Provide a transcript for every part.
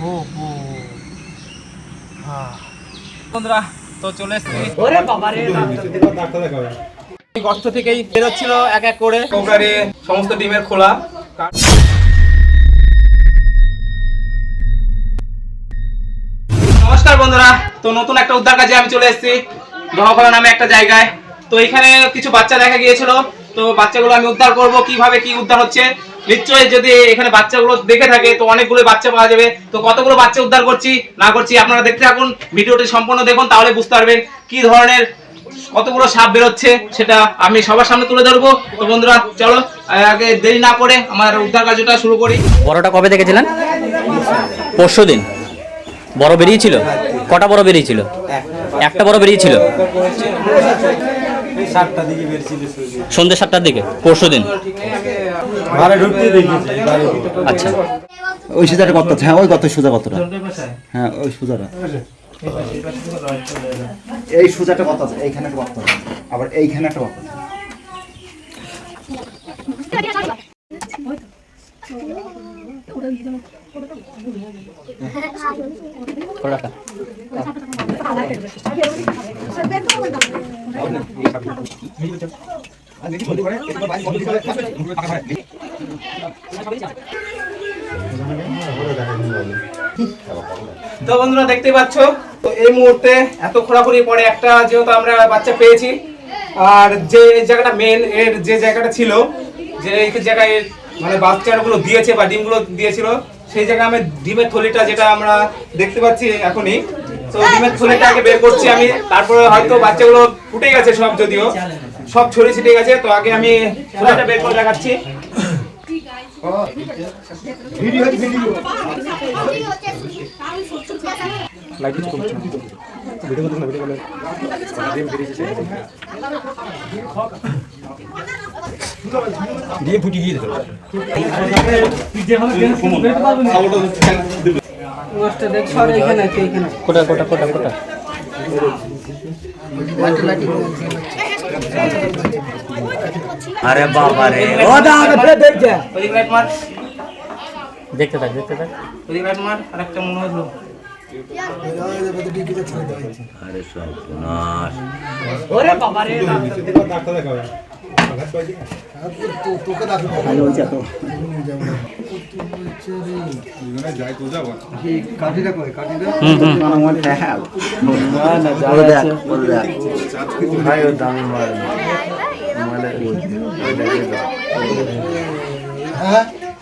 হো হো বন্ধুরা তো চলে এসছি। এই গর্ত থেকেই বেরোচ্ছিল এক এক করে। কোবরারে সমস্ত ডিমের খোলা। নমস্কার বন্ধুরা তো নতুন একটা উদ্ধার কাজে আমি চলে এসেছি দহকলা নামে একটা জায়গায়। তো এখানে কিছু বাচ্চা দেখা গিয়েছিল তো বাচ্চাগুলো আমি উদ্ধার করব কীভাবে কি উদ্ধার হচ্ছে নিশ্চয়ই যদি এখানে বাচ্চাগুলো দেখে থাকে, তো অনেকগুলো বাচ্চা পাওয়া যাবে। তো কতগুলো বাচ্চা উদ্ধার করছি, না করছি, আপনারা দেখতে থাকুন। ভিডিওটি সম্পূর্ণ দেখুন, তাহলে বুঝতে পারবেন কি ধরনের, কতগুলো সাপ বেরোচ্ছে, সেটা আমি সবার সামনে তুলে ধরবো। তো বন্ধুরা, চলো, আগে দেরি না করে আমার উদ্ধার কার্যটা শুরু করি। বড়টা কবে দেখেছিলেন? পরশু দিন। বড় বেরিয়েছিল? কটা বড় বেরিয়েছিল? একটা বড় বেরিয়েছিল? সন্ধ্যে সাতটার দিকে পরশু দিন। আচ্ছা। ওই সুজাটা কত? হ্যাঁ ওই কত সুজা কতটা? হ্যাঁ ওই সুজাটা। এই সুজাটা কত আছে? এইখানে একটা কত আছে। আবার এইখানে একটা কত আছে? তো বন্ধুরা দেখতে পাচ্ছ, তো এই মুহূর্তে এত খোরাখুরি পরে একটা যেহেতু আমরা বাচ্চা পেয়েছি, আর যে জায়গাটা মেন এর যে জায়গাটা ছিল, যে জায়গায় মানে বাচ্চাগুলো দিয়েছে বা ডিমগুলো দিয়েছিল, সেই জায়গায় আমি ডিমের থলিটা যেটা আমরা দেখতে পাচ্ছি এখনই তো ডিমের থলিটা আগে বের করছি আমি। তারপরে হয়তো বাচ্চাগুলো ফুটে গেছে সব যদিও। সব ছড়িয়ে ছিটে গেছে তো আগে আমি থলিটা বের করে দেখাচ্ছি। কোটা কোটা কোটা কোটা। আরে বাবা রে। ওদিক লাইট মার। দেখতে থাক দেখতে থাক। ওদিক লাইট মার আরেকটা মনে হলো আরে সর্বনাশ। ডাক্তার দেখাবে হুম হুম ওরে দেখ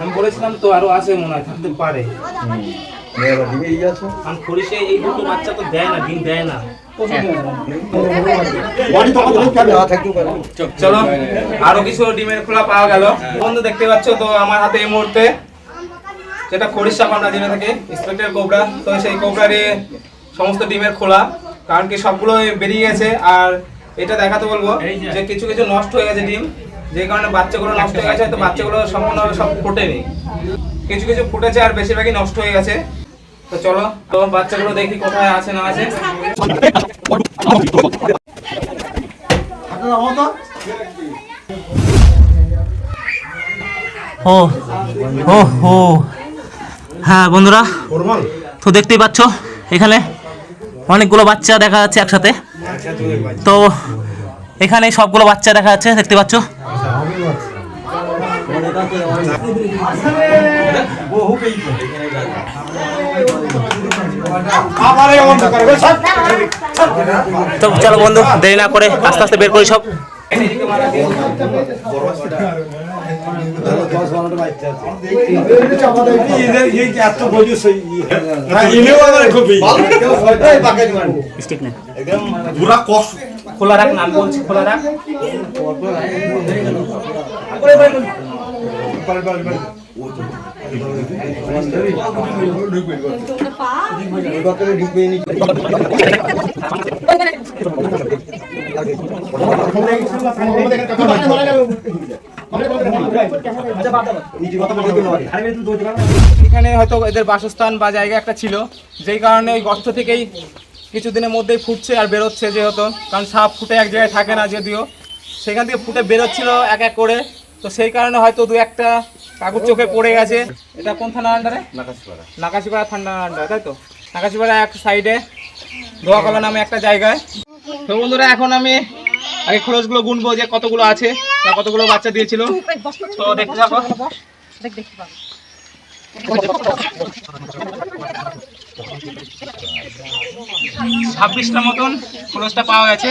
আমি বলেছিলাম তো আরও আছে মনে হয়, থাকতে পারে। খোলা পাওয়া বন্ধু, দেখতে তো আমার হাতে এই মুহূর্তে যেটা তো সেই সমস্ত ডিমের খোলা, কারণ কি সবগুলো বেরিয়ে গেছে। আর এটা দেখাতে বলব যে কিছু কিছু নষ্ট হয়ে গেছে ডিম। যে কারণে বাচ্চাগুলো নষ্ট হয়ে গেছে তো বাচ্চাগুলো সম্পূর্ণভাবে সব ফোটেনি। কিছু কিছু ফুটেছে আর বেশিরভাগই নষ্ট হয়ে গেছে। তো চলো তো বাচ্চাগুলো দেখি কোথায় আছে না আছে। ও ও ও। হ্যাঁ বন্ধুরা তো দেখতেই পাচ্ছ এখানে অনেকগুলো বাচ্চা দেখা যাচ্ছে একসাথে। তো এখানে সবগুলো বাচ্চা দেখা যাচ্ছে দেখতে পাচ্ছ। তো চলো বন্ধু, দেরি না করে আস্তে আস্তে বের করি সব। স্টিক নেই পুরা কষ্ট খোলা রাখ। খোলা রাখ এখানে হয়তো এদের বাসস্থান বা জায়গা একটা ছিল, যেই কারণে ওই গর্ত থেকেই কিছুদিনের মধ্যেই ফুটছে আর বেরোচ্ছে যেহেতু, কারণ সাপ ফুটে এক জায়গায় থাকে না যদিও। সেখান থেকে ফুটে বেরোচ্ছিল এক এক করে। তো সেই কারণে হয়তো দু একটা কাকুর চোখে পড়ে গেছে। এটা কোন থানার আন্ডারে নাকাশিপাড়া। থানার আন্ডারে তাই তো? নাকাশিপাড়া এক সাইডে দোয়াকলা নামে একটা জায়গায়। তো বন্ধুরা এখন আমি আগে খরচগুলো গুনবো যে কতগুলো আছে বা কতগুলো বাচ্চা দিয়েছিল। তো দেখতে থাকো। ছাব্বিশটা মতন খরচটা পাওয়া গেছে।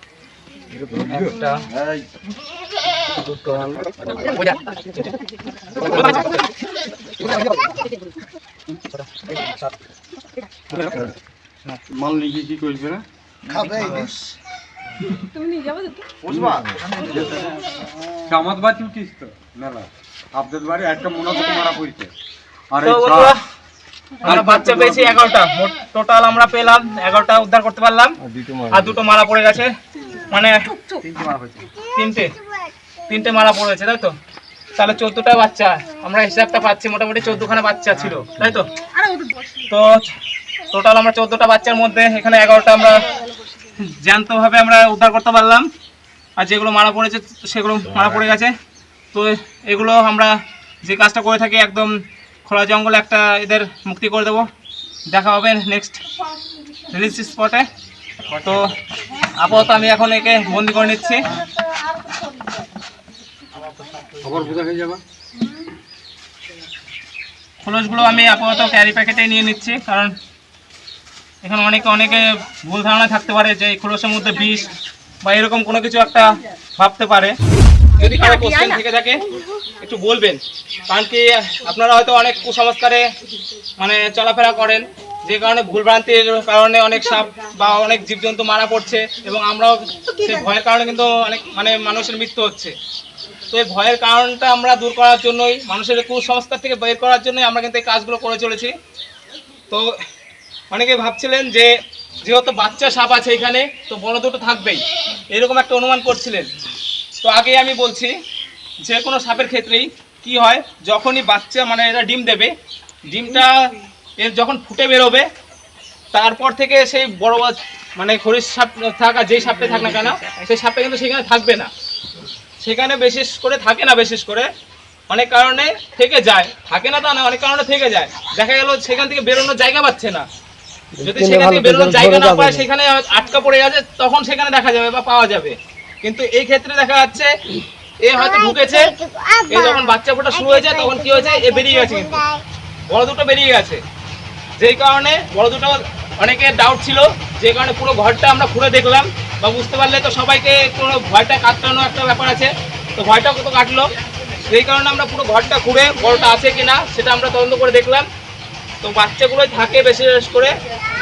একটা মাল নিয়ে কি করবে না? কামাত বাতি উঠিস তো মেলা। আপনাদের বাড়ি একটা মনে মারা পড়ছে। আর আমরা বাচ্চা পেয়েছি এগারোটা। টোটাল আমরা পেলাম এগারোটা উদ্ধার করতে পারলাম। আর দুটো মারা পড়ে গেছে। মানে তিনটে তিনটে। মারা পড়েছে তাই তো? তাহলে চোদ্দটা বাচ্চা আমরা হিসাবটা পাচ্ছি মোটামুটি চোদ্দখানা বাচ্চা ছিল তাই তো? তো টোটাল আমরা চোদ্দটা বাচ্চার মধ্যে এখানে এগারোটা আমরা জ্যান্তভাবে আমরা উদ্ধার করতে পারলাম। আর যেগুলো মারা পড়েছে সেগুলো মারা পড়ে গেছে। তো এগুলো আমরা যে কাজটা করে থাকি একদম খোলা জঙ্গলে একটা এদের মুক্তি করে দেবো। দেখা হবে নেক্সট রিলিজ স্পটে তো আপাতত আমি এখন একে বন্দি করে নিচ্ছি। খোলসগুলো আমি আপাতত ক্যারি প্যাকেটে নিয়ে নিচ্ছি কারণ এখানে অনেকে অনেকে ভুল ধারণা থাকতে পারে যে এই খোলসের মধ্যে বিষ বা এরকম কোনো কিছু একটা ভাবতে পারে। যদি কারও কোশ্চেন থেকে থাকে একটু বলবেন। কারণ কি আপনারা হয়তো অনেক কুসংস্কারে মানে চলাফেরা করেন যে কারণে ভুলভ্রান্তির কারণে অনেক সাপ বা অনেক জীবজন্তু মারা পড়ছে এবং আমরাও সেই ভয়ের কারণে কিন্তু অনেক মানে মানুষের মৃত্যু হচ্ছে। তো এই ভয়ের কারণটা আমরা দূর করার জন্যই, মানুষের কুসংস্কার থেকে বের করার জন্যই আমরা কিন্তু এই কাজগুলো করে চলেছি। তো অনেকে ভাবছিলেন যে, যেহেতু বাচ্চা সাপ আছে এখানে, তো বড় দুটো থাকবেই। এরকম একটা অনুমান করছিলেন। তো আগে আমি বলছি, যে কোনো সাপের ক্ষেত্রেই কি হয়, যখনই বাচ্চা মানে এরা ডিম দেবে, ডিমটা এর যখন ফুটে বেরোবে তারপর থেকে সেই বড় মানে খরিশ সাপ থাকা যেই সাপটা থাক না কেন সেই সাপটা কিন্তু সেখানে থাকবে না। সেখানে বিশেষ করে থাকে না বিশেষ করে অনেক কারণে থেকে যায়। থাকে না তা না অনেক কারণে থেকে যায়। দেখা গেল সেখান থেকে বেরোনোর জায়গা পাচ্ছে না। যদি সেখান থেকে বেরোনোর জায়গা না পায় সেখানে আটকা পড়ে গেছে তখন সেখানে দেখা যাবে বা পাওয়া যাবে। কিন্তু এই ক্ষেত্রে দেখা যাচ্ছে এ হয়তো ঢুকেছে এ যখন বাচ্চা ফোটা শুরু হয়েছে তখন কি হয়েছে এ বেরিয়ে গেছে কিন্তু। বড় দুটো বেরিয়ে গেছে। যেই কারণে বড় দুটো অনেকে ডাউট ছিল যে কারণে পুরো ঘরটা আমরা ঘুরে দেখলাম। বা বুঝতে পারলে তো সবাইকে কোনো ভয়টা কাটানো একটা ব্যাপার আছে। তো ভয়টা কত কাটলো? সেই কারণে আমরা পুরো ঘরটা ঘুরে বড়টা আছে কিনা সেটা আমরা তদন্ত করে দেখলাম। তো বাচ্চাগুলোই থাকে বেশি বেশ করে।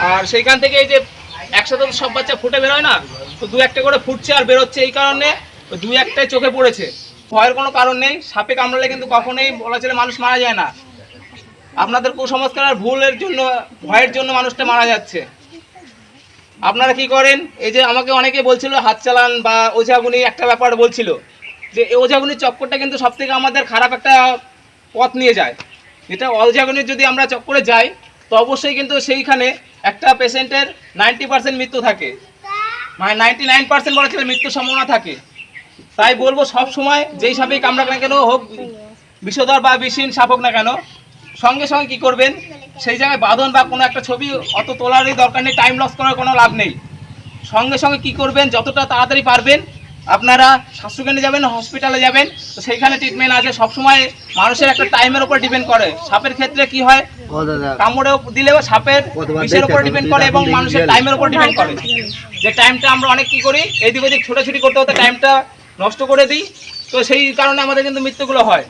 আর সেইখান থেকে এই যে একসাথে তো সব বাচ্চা ফুটে বেরোয় না, তো দু একটা করে ফুটছে আর বেরোচ্ছে। এই কারণে দুই একটাই চোখে পড়েছে। ভয়ের কোনো কারণ নেই, সাপে কামড়ালে কিন্তু কখনোই বলা চলে মানুষ মারা যায় না। আপনাদের কুসংস্কার আর ভুলের জন্য, ভয়ের জন্য মানুষটা মারা যাচ্ছে। আপনারা কি করেন? এই যে আমাকে অনেকে বলছিল, হাত চালান বা ওঝাগুনি একটা ব্যাপার বলছিল, যে ওঝাগুনির চক্করটা কিন্তু সব থেকে আমাদের খারাপ একটা পথ নিয়ে যায়। যেটা ওঝাগুনির যদি আমরা চক্করে যাই, তো অবশ্যই কিন্তু সেইখানে একটা পেশেন্টের নাইনটি পার্সেন্ট মৃত্যু থাকে। মানে নাইনটি নাইন পার্সেন্ট বলা ছিল মৃত্যুর সম্ভাবনা থাকে। তাই বলব সব সময় যেই সাপেই কামড়াক না কেন, হোক বিষধর বা বিষহীন সাপ হোক না কেন সঙ্গে সঙ্গে কি করবেন? সেই জায়গায় বাঁধন বা কোনো একটা ছবি অত তোলারই দরকার নেই টাইম লস করার কোনো লাভ নেই। সঙ্গে সঙ্গে কি করবেন? যতটা তাড়াতাড়ি পারবেন আপনারা স্বাস্থ্যকেন্দ্রে যাবেন হসপিটালে যাবেন তো সেইখানে ট্রিটমেন্ট আছে। সবসময় মানুষের একটা টাইমের উপর ডিপেন্ড করে। সাপের ক্ষেত্রে কি হয়? কামড়েও দিলেও সাপের বিষের উপর ডিপেন্ড করে এবং মানুষের টাইমের উপর ডিপেন্ড করে। যে টাইমটা আমরা অনেক কি করি? এদিক ওদিক ছোটাছুটি করতে হতে টাইমটা নষ্ট করে দিই। তো সেই কারণে আমাদের কিন্তু মৃত্যুগুলো হয়।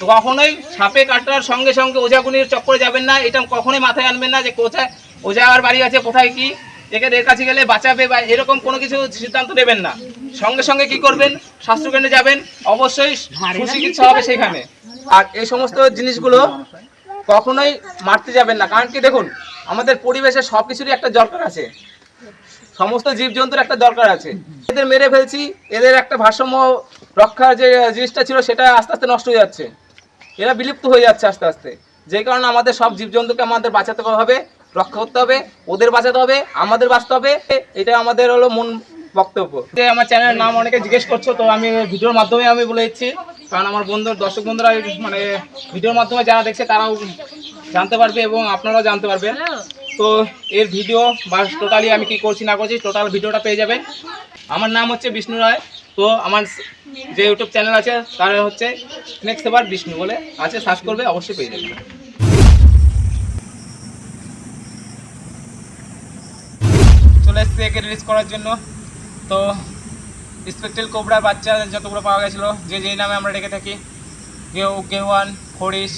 কখনোই সাপে কাটার সঙ্গে সঙ্গে ওঝাগুনির চক্করে যাবেন না। এটা কখনোই মাথায় আনবেন না যে কোথায় ওঝার বাড়ি আছে কোথায় কি। একে এর কাছে গেলে বাঁচাবে বা এরকম কোনো কিছু সিদ্ধান্ত নেবেন না। সঙ্গে সঙ্গে কি করবেন? স্বাস্থ্যকেন্দ্রে যাবেন অবশ্যই সুচিকিৎসা হবে সেখানে। আর এই সমস্ত জিনিসগুলো কখনোই মারতে যাবেন না। কারণ কি দেখুন আমাদের পরিবেশে সব কিছুরই একটা দরকার আছে। সমস্ত জীবজন্তুর একটা দরকার আছে। এদের মেরে ফেলছি এদের একটা ভারসাম্য রক্ষার যে জিনিসটা ছিল সেটা আস্তে আস্তে নষ্ট হয়ে যাচ্ছে। এরা বিলুপ্ত হয়ে যাচ্ছে আস্তে আস্তে। যে কারণে আমাদের সব জীবজন্তুকে আমাদের বাঁচাতে হবে রক্ষা করতে হবে ওদের বাঁচাতে হবে আমাদের বাঁচতে হবে। এটা আমাদের হলো মন বক্তব্য। যে আমার চ্যানেলের নাম অনেকে জিজ্ঞেস করছ তো আমি ভিডিওর মাধ্যমে আমি বলে দিচ্ছি। কারণ আমার বন্ধু দর্শক বন্ধুরা মানে ভিডিওর মাধ্যমে যারা দেখছে তারাও জানতে পারবে এবং আপনারাও জানতে পারবেন তো এর ভিডিও বা টোটালি আমি কি করছি না করছি টোটাল ভিডিওটা পেয়ে যাবেন। আমার নাম হচ্ছে বিষ্ণু রায়। তো আমার যে ইউটিউব চ্যানেল আছে, তার হচ্ছে নেক্সট এবার বিষ্ণু বলে আছে সার্চ করবে, অবশ্যই পেয়ে যাবে। চলে এসছে একে রিলিজ করার জন্য। তো স্পেকটেল কোবরা বাচ্চা যতগুলো পাওয়া গেছিল, যে যেই নামে আমরা ডেকে থাকি, কেউ কেউয়ান খরিশ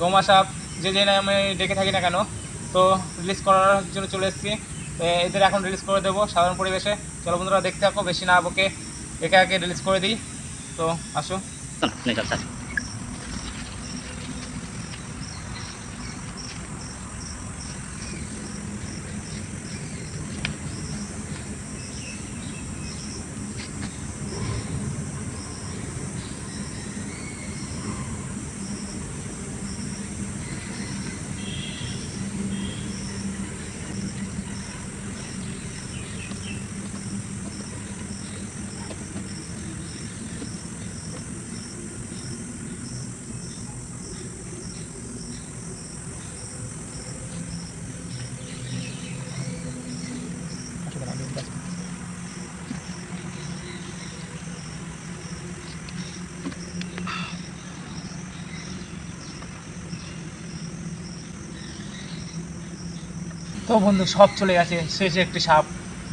গোমা সাপ যে যে নামে ডেকে থাকি না কেন, তো রিলিজ করার জন্য চলে এসেছি। এদের এখন রিলিজ করে দেবো সাধারণ পরিবেশে। চলো বন্ধুরা, দেখতে থাকো, বেশি না বকে। একে একে রিলিজ করে দিই তো আসো চল, চল। তো বন্ধু, সব চলে গেছে। শেষে একটি সাপ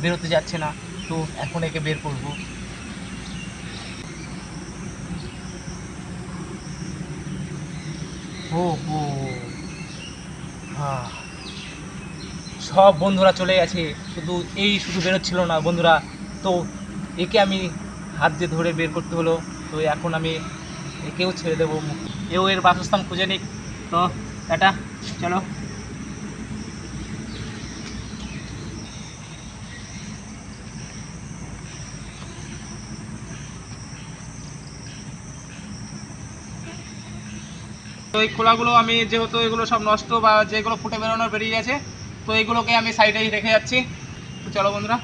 বেরোতে যাচ্ছে না। তো এখন একে বের করব। ও ও হ্যাঁ সব বন্ধুরা চলে গেছে। শুধু এই শুধু বেরোচ্ছিল না, বন্ধুরা। তো একে আমি হাত দিয়ে ধরে বের করতে হলো। তো এখন আমি একেও ছেড়ে দেবো। এও এর বাসস্থান খুঁজে নিক। তো এটা চলো। তো এই খোলাগুলো আমি যেহেতু এগুলো সব নষ্ট বা যেগুলো ফুটে বেরোনোর বেরিয়ে গেছে, তো এইগুলোকে আমি সাইডেই রেখে যাচ্ছি। তো চলো বন্ধুরা।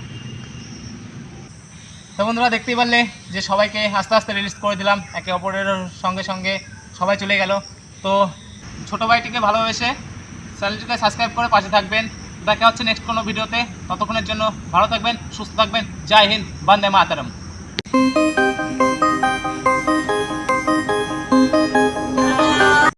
তো বন্ধুরা, দেখতেই পারলে যে সবাইকে আস্তে আস্তে রিলিজ করে দিলাম, একে অপরের সঙ্গে সঙ্গে সবাই চলে গেল। তো ছোটো ভাইটিকে ভালোবেসে চ্যানেলটিকে সাবস্ক্রাইব করে পাশে থাকবেন। দেখা হচ্ছে নেক্সট কোনো ভিডিওতে। ততক্ষণের জন্য ভালো থাকবেন, সুস্থ থাকবেন। জয় হিন্দ, বন্দে মাতারম।